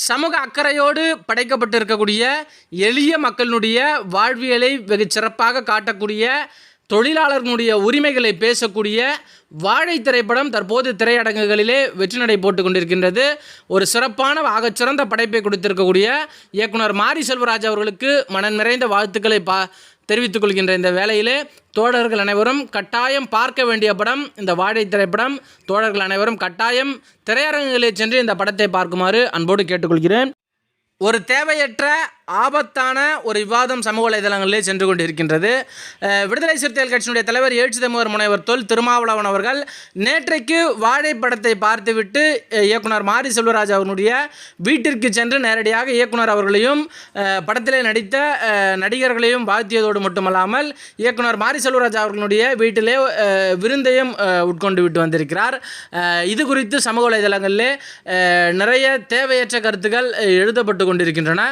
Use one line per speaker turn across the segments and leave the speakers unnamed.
சமூக அக்கறையோடு படைக்கப்பட்டிருக்கக்கூடிய எளிய மக்களினுடைய வாழ்வியலை வெகு சிறப்பாக காட்டக்கூடிய தொழிலாளர்களுடைய உரிமைகளை பேசக்கூடிய வாழை திரைப்படம் தற்போது திரையரங்குகளிலே வெற்றி நடை போட்டு கொண்டிருக்கின்றது. ஒரு சிறப்பான ஆகச்சிறந்த படைப்பை கொடுத்திருக்கக்கூடிய இயக்குனர் மாரி செல்வராஜ் அவர்களுக்கு மனம் நிறைந்த வாழ்த்துக்களை பா தெரிவித்துக் கொள்கின்ற இந்த வேளையிலே தோழர்கள் அனைவரும் கட்டாயம் பார்க்க வேண்டிய படம் இந்த வாழை திரைப்படம். தோழர்கள் அனைவரும் கட்டாயம் திரையரங்குகளில் சென்று இந்த படத்தை பார்க்குமாறு அன்போடு கேட்டுக்கொள்கிறேன். ஒரு தேவையற்ற ஆபத்தான ஒரு விவாதம் சமூக வலைதளங்களிலே சென்று கொண்டிருக்கின்றது. விடுதலை சிறுத்தைகள் கட்சியினுடைய தலைவர் எழுச்சி தமிழர் முனைவர் தொல் திருமாவளவன் அவர்கள் நேற்றைக்கு வாழைப்படத்தை பார்த்துவிட்டு இயக்குனர் மாரி செல்வராஜ் அவர்களுடைய வீட்டிற்கு சென்று நேரடியாக இயக்குனர் அவர்களையும் படத்திலே நடித்த நடிகர்களையும் வாழ்த்தியதோடு மட்டுமல்லாமல் இயக்குனர் மாரி செல்வராஜ் அவர்களுடைய வீட்டிலே விருந்தையும் உட்கொண்டு விட்டு வந்திருக்கிறார். இது குறித்து சமூக வலைதளங்களிலே நிறைய தேவையற்ற கருத்துக்கள் எழுதப்பட்டு கொண்டிருக்கின்றன.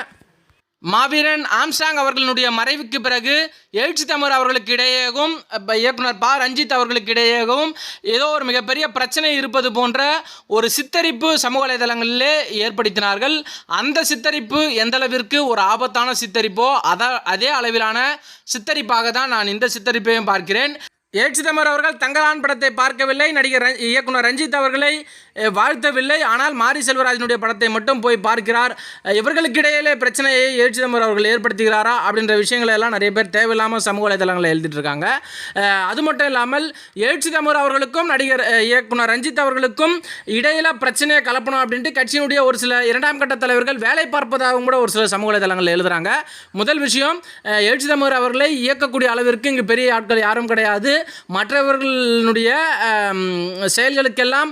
மாவீரன் ஆம்ஸ்டாங் அவர்களுடைய மறைவுக்கு பிறகு எழுச்சி தமிழ் அவர்களுக்கு இடையேவும் இயக்குனர் பா. ரஞ்சித் அவர்களுக்கு இடையேவும் ஏதோ ஒரு மிகப்பெரிய பிரச்சனை இருப்பது போன்ற ஒரு சித்தரிப்பு சமூக வலைதளங்களிலே ஏற்படுத்தினார்கள். அந்த சித்தரிப்பு எந்தளவிற்கு ஒரு ஆபத்தான சித்தரிப்போ அத அதே அளவிலான சித்தரிப்பாக தான் நான் இந்த சித்தரிப்பையும் பார்க்கிறேன். எழுச்சி அவர்கள் தங்கலான் படத்தை பார்க்கவில்லை. நடிகர் இயக்குனர் ரஞ்சித் அவர்களை வாழ்த்தவில்லை. ஆனால் மாரி செல்வராஜனுடைய படத்தை மட்டும் போய் பார்க்கிறார். அஹ், இவர்களுக்கு இடையிலே பிரச்சனையை எழுச்சி அவர்கள் ஏற்படுத்துகிறாரா அப்படின்ற விஷயங்களை எல்லாம் நிறைய பேர் தேவையில்லாமல் சமூக வலைதளங்களில் எழுதிட்டு இருக்காங்க. அது மட்டும் இல்லாமல் எழுச்சி அவர்களுக்கும் நடிகர் இயக்குனர் ரஞ்சித் அவர்களுக்கும் இடையில பிரச்சனையை கலப்பணும் அப்படின்ட்டு கட்சியினுடைய ஒரு சில இரண்டாம் கட்ட தலைவர்கள் வேலை பார்ப்பதாகவும் கூட ஒரு சில சமூக வலைதளங்களில் எழுதுகிறாங்க முதல் விஷயம் அஹ், அவர்களை இயக்கக்கூடிய அளவிற்கு இங்கு பெரிய ஆட்கள் யாரும் கிடையாது. மற்றவர்களுடைய செயல்களுக்கெல்லாம்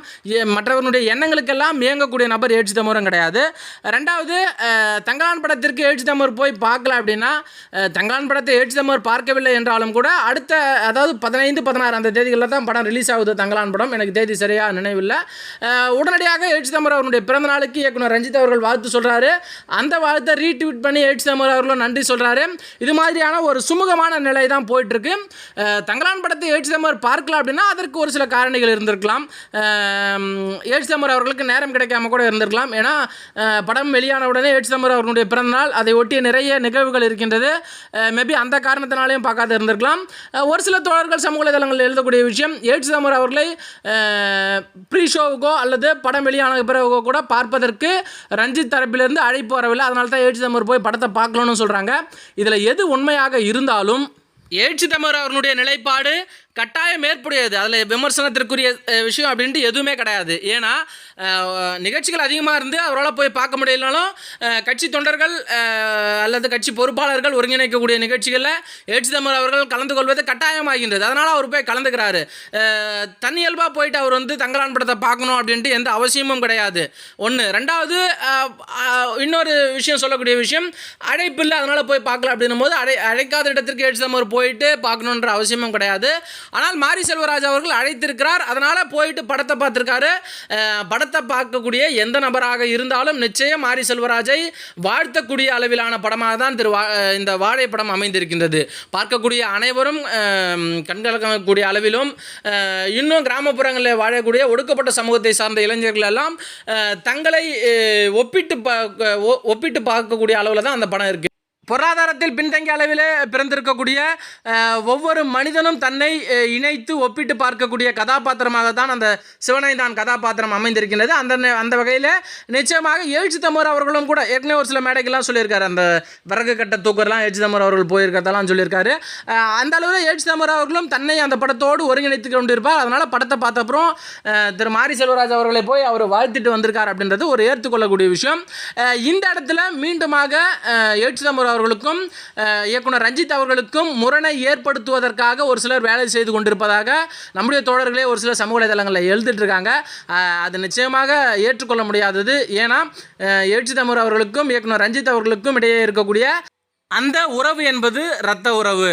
மற்றவர்களுடைய எண்ணங்களுக்கெல்லாம் இயங்கக்கூடிய நபர் ஏழ்ச்சி தமிழரும் கிடையாது. ரெண்டாவது அஹ், தங்கலான் படத்திற்கு ஏழ்ச்சி தமிழர் போய் பார்க்கல அப்படின்னா அஹ், தங்கலான் படத்தை ஏழ்ச்சி தமிழர் பார்க்கவில்லை என்றாலும் கூட அடுத்த அதாவது பதினைந்து பதினாறு அந்த தேதிகளில் தான் படம் ரிலீஸ் ஆகுது தங்கலான் படம். எனக்கு தேதி சரியாக நினைவில்லை. உடனடியாக ஏழ்ச்சி தமிழர் அவருடைய பிறந்த நாளுக்கு இயக்குனர் ரஞ்சித் அவர்கள் வாழ்த்து சொல்கிறாரு அந்த வாழ்த்தை ரீட்வீட் பண்ணி ஏழ்ச்சி தமிழர் அவர்களும் நன்றி சொல்கிறாரு இது மாதிரியான ஒரு சுமூகமான நிலை தான் போயிட்டுருக்கு தங்கலான் படத்தை எழுச்சி தமிழர் பார்க்கலாம் அப்படின்னா அதற்கு ஒரு சில காரணிகள் இருந்திருக்கலாம். எழுச்சி அவர்களுக்கு நேரம் கிடைக்காம கூட இருந்திருக்கலாம். ஏன்னா படம் வெளியான உடனே எழுச்சி அவர்களுடைய பிறந்தநாள் அதை ஒட்டிய நிறைய நிகழ்வுகள் இருக்கின்றது. மேபி அந்த காரணத்தினாலையும் பார்க்காத இருந்திருக்கலாம். ஒரு சில தோழர்கள் சமூக வலைதளங்களில் எழுதக்கூடிய விஷயம் எழுச்சி அவர்களை ப்ரீ ஷோவுக்கோ அல்லது படம் வெளியான பிறகு கூட பார்ப்பதற்கு ரஞ்சித் தரப்பிலிருந்து அழைப்பு வரவில்லை. அதனால தான் எழுச்சி போய் படத்தை பார்க்கணும்னு சொல்கிறாங்க இதில் எது உண்மையாக இருந்தாலும் எழுச்சி தமிழர் அவர்களுடைய நிலைப்பாடு கட்டாயம் ஏற்புடையது. அதில் விமர்சனத்திற்குரிய விஷயம் அப்படின்ட்டு எதுவுமே கிடையாது. ஏன்னா நிகழ்ச்சிகள் அதிகமாக இருந்து அவரால் போய் பார்க்க முடியலனாலும் கட்சி தொண்டர்கள் அல்லது கட்சி பொறுப்பாளர்கள் ஒருங்கிணைக்கக்கூடிய நிகழ்ச்சிகளில் எழுச்சி அவர்கள் கலந்து கொள்வது கட்டாயமாகின்றது. அதனால் அவர் போய் கலந்துக்கிறாரு. அஹ், தன்னியல்பாக போயிட்டு அவர் வந்து தங்கலான் படத்தை பார்க்கணும் அப்படின்ட்டு எந்த அவசியமும் கிடையாது. ஒன்று ரெண்டாவது இன்னொரு விஷயம் சொல்லக்கூடிய விஷயம் அழைப்பு இல்லை அதனால் போய் பார்க்கல அப்படின்னும் போது அழை அழைக்காத இடத்திற்கு எழுச்சி போயிட்டு பார்க்கணுன்ற அவசியமும் கிடையாது. ஆனால் மாரி செல்வராஜ் அவர்கள் அழைத்திருக்கிறார். அதனால் போயிட்டு படத்தை பார்த்துருக்காரு. படத்தை பார்க்கக்கூடிய எந்த நபராக இருந்தாலும் நிச்சயம் மாரி செல்வராஜை வாழ்த்தக்கூடிய அளவிலான படமாக தான் திரு வா இந்த வாழை படம் அமைந்திருக்கின்றது. பார்க்கக்கூடிய அனைவரும் அஹ், கண்கலக்கக்கூடிய அளவிலும் இன்னும் கிராமப்புறங்களில் வாழக்கூடிய ஒடுக்கப்பட்ட சமூகத்தை சார்ந்த இளைஞர்கள் எல்லாம் தங்களை ஒப்பிட்டு பா- ஒ- ஒப்பிட்டு பார்க்கக்கூடிய அளவில் தான் அந்த படம் இருக்குது பொருளாதாரத்தில் பின்தங்கிய அளவிலே பிறந்திருக்கக்கூடிய ஒவ்வொரு மனிதனும் தன்னை இணைத்து ஒப்பிட்டு பார்க்கக்கூடிய கதாபாத்திரமாக தான் அந்த சிவனைதான் கதாபாத்திரம் அமைந்திருக்கின்றது. அந்த நே- அந்த வகையில் நிச்சயமாக எழுச்சி தமர் அவர்களும் கூட ஏற்கனவே ஒரு சில மேடைகள்லாம் சொல்லியிருக்காரு. அந்த விறகு கட்ட தூக்கர்லாம் எழுச்சி தமர் அவர்கள் போயிருக்கிறதெல்லாம் சொல்லியிருக்காரு. அந்த அளவில் எழுச்சி தமர் அவர்களும் தன்னை அந்த படத்தோடு ஒருங்கிணைத்து கொண்டிருப்பார். அதனால் படத்தை பார்த்த அப்புறம் திரு மாரி செல்வராஜ் அவர்களை போய் அவர் வாழ்த்திட்டு வந்திருக்கார் அப்படின்றது ஒரு ஏற்றுக்கொள்ளக்கூடிய விஷயம். இந்த இடத்துல மீண்டுமாக அஹ், எழுச்சி அவர்களுக்கும் இயக்குனர் ரஞ்சித் அவர்களுக்கும் முரணை ஏற்படுத்துவதற்காக ஒரு சிலர் வேலை செய்து கொண்டிருப்பதாக நம்முடைய தோழர்களே ஒரு சில சமூக வலைதளங்களில் எழுதிட்டுருக்காங்க அது நிச்சயமாக ஏற்றுக்கொள்ள முடியாதது. ஏன்னா எழுச்சி தமிழ் அவர்களுக்கும் இயக்குனர் ரஞ்சித் அவர்களுக்கும் இடையே இருக்கக்கூடிய அந்த உறவு என்பது இரத்த உறவு.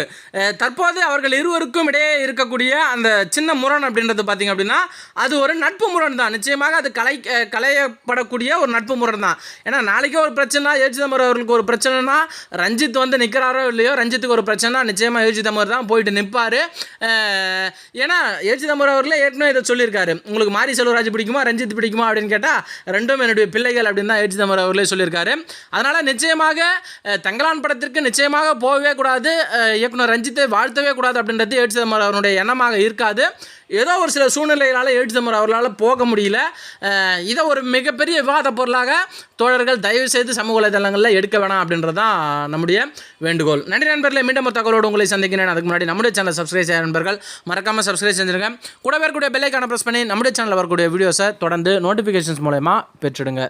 தற்போது அவர்கள் இருவருக்கும் இடையே இருக்கக்கூடிய அந்த சின்ன முரண் அப்படின்றது பார்த்தீங்க அப்படின்னா அது ஒரு நட்பு முரண் தான். நிச்சயமாக அது கலை கலையப்படக்கூடிய ஒரு நட்பு முரண் தான். ஏன்னா நாளைக்கே ஒரு பிரச்சனை ஏஜிதமர் அவர்களுக்கு ஒரு பிரச்சனைனா ரஞ்சித் வந்து நிற்கிறாரோ இல்லையோ ரஞ்சித்துக்கு ஒரு பிரச்சனை நிச்சயமாக ஏஜிதமர் தான் போயிட்டு நிற்பார் ஏன்னா ஏஜிதமர் அவர்களே ஏற்கனவே இதை சொல்லியிருக்காரு. உங்களுக்கு மாரி செல்வராஜ் பிடிக்குமா ரஞ்சித் பிடிக்குமா? அப்படின்னு கேட்டால் ரெண்டும் என்னுடைய பிள்ளைகள் அப்படின்னு தான் ஏஜிதமர் அவர்களே சொல்லியிருக்காரு. அதனால் நிச்சயமாக தங்களான் படத்தை படத்திற்கு நிச்சயமாக போகவே கூடாது. இயக்குனர் ரஞ்சித்தை வாழ்த்தவே கூடாது அப்படின்றது ஏ சிதம்பரம் அவருடைய எண்ணமாக இருக்காது. ஏதோ ஒரு சில சூழ்நிலைகளால் ஏ சிதம்பரம் அவர்களால் போக முடியல. இதை ஒரு மிகப்பெரிய விவாத பொருளாக தோழர்கள் தயவு செய்து சமூக வலைதளங்களில் எடுக்க வேணாம் அப்படின்றது தான் நம்முடைய வேண்டுகோள். நன்றி நண்பர்களே மீண்டும் ஒரு தகவலோடு உங்களை சந்திக்கிறேன். அதுக்கு முன்னாடி நம்முடைய சேனல் சப்ஸ்கிரைப் செய்ய நண்பர்கள் மறக்காமல் சப்ஸ்கிரைப் செஞ்சுருங்க. கூட வரக்கூடிய பெல்லைக்கான ப்ரெஸ் பண்ணி நம்முடைய சேனலில் வரக்கூடிய வீடியோஸை தொடர்ந்து நோட்டிஃபிகேஷன்ஸ் மூலயமா பெற்றுடுங்க.